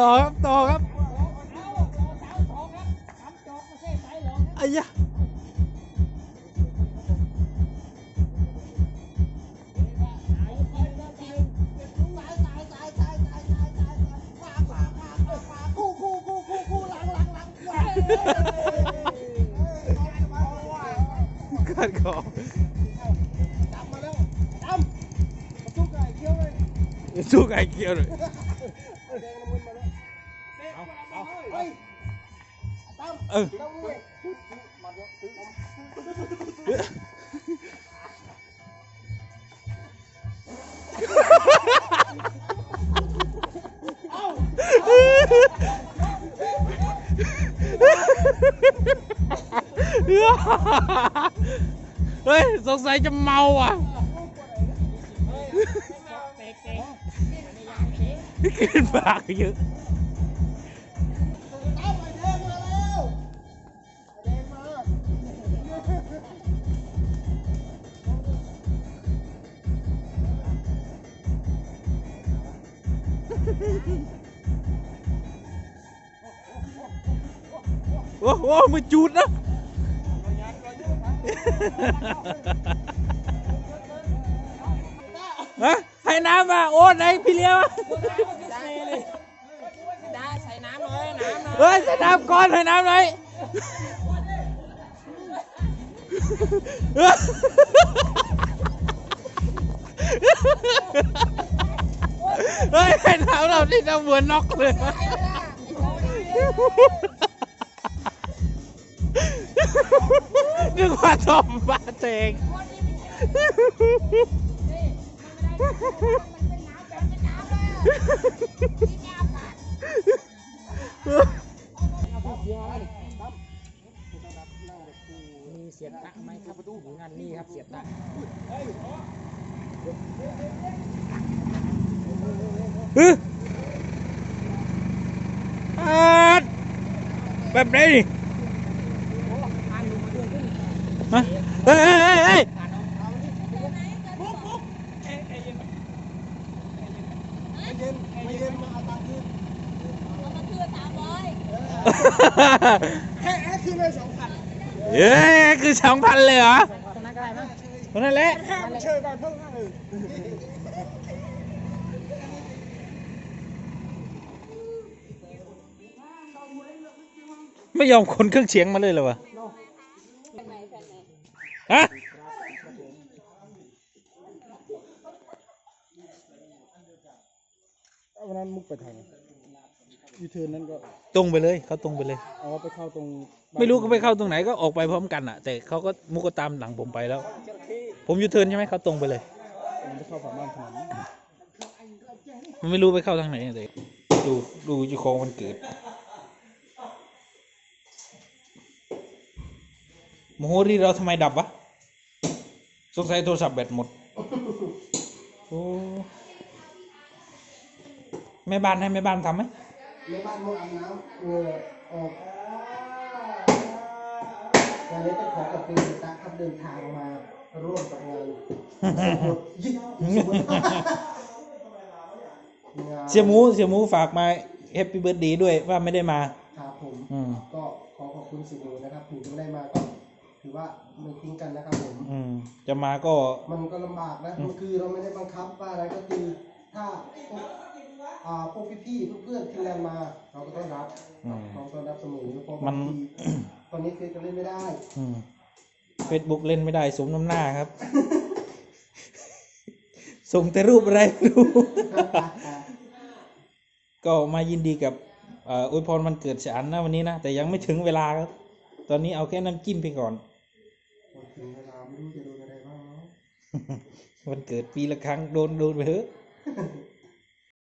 ต่อครับต่อครับไอ้ยะกัดคอสู้ไก่เกียวเลยเออเฮ้ยสงสัย จะเมาอะกินป โอ้โหมือจูดนะฮะให้น้ำมาโอ้ไหนพี่เลี้ยวได้ใส่น้ำเลยน้ำนะเฮ้ยใส่น้ำก่อนให้น้ำหน่อย ฮ้ยให้น้ำเราที่จะเหมือนน็อกเลยนึกว่าทอมบาเตงมีเสียบตะไหมครับงานนี้ครับเสียบตะฮึอาด แบบไหนดิฮะเฮ้ยเฮ้ยเฮ้ยเฮ้ยแค่แค่คือเลยสองพันเฮ้ยคือสองพันเลยเหรอตรงนั้นได้มั้งคนนั้นแหละแค่มันเชยไปเพิ่มห้าเลย ไม่ยอมขนเครื่องเสียงมาเลยเหรอวะฮะวันนั้นมุกไปทางยูเทิร์นนั้นก็ตรงไปเลยเขาตรงไปเลยเอาไปเข้าตรงไม่รู้เขาไปเข้าตรงไหนก็ออกไปพร้อมกันอะ แต่เขาก็มุกก็ตามหลังผมไปแล้ว ผมยูเทิร์นใช่ไหมเขาตรงไปเลย มันจะเข้าฝั่งบ้านถนนมันไม่รู้ไปเข้าทางไหนแต่ดูดูเจ้าของมันเกิด โมโหรีเราทำไมดับวะ สงสัยโทรศัพท์แบตหมด โอ้แม่บ้านให้แม่บ้านทำไหมในบ้านมุกอาบน้ำเออออกวันนี้ต้องขอขอบคุณคุณตั๊กครับเดินทางมาร่วมกับงานยิ่งเสียหมูเสียหมูฝากมาแฮปปี้เบิร์ดดีด้วยว่าไม่ได้มา ครับผมอืมก็ขอขอบคุณสิ่งนี้นะครับถึงจะไม่ได้มาก็ ถือว่าไม่ทิ้งกันนะครับผม อืม จะมาก็ มันก็ลำบากนะมันคือเราไม่ได้บังคับว่าอะไรก็คือถ้าพวกอ่าพวกพี่ๆเพื่อนๆทีมงานมา เราก็ต้องรับอืม เราต้องรับเสมอเพราะมับาน งทีตอนนี้คือจะเล่นไม่ได้อืมเฟซบุ๊กเล่นไม่ได้สมน้ำหน้าครับ ส่งแต่รูปอะไรไม่รู้ ก็มายินดีกับเอ่ออวยพรมันเกิดฉอันนะวันนี้นะ แต่ยังไม่ถึงเวลาครับ ตอนนี้เอาแค่น้ำจิ้มไปก่อน ถึงเวลาไม่รู้จะโดนอะไรบ้างเนาะวันเกิดปีละครั้งโดนโดนไปเถอะ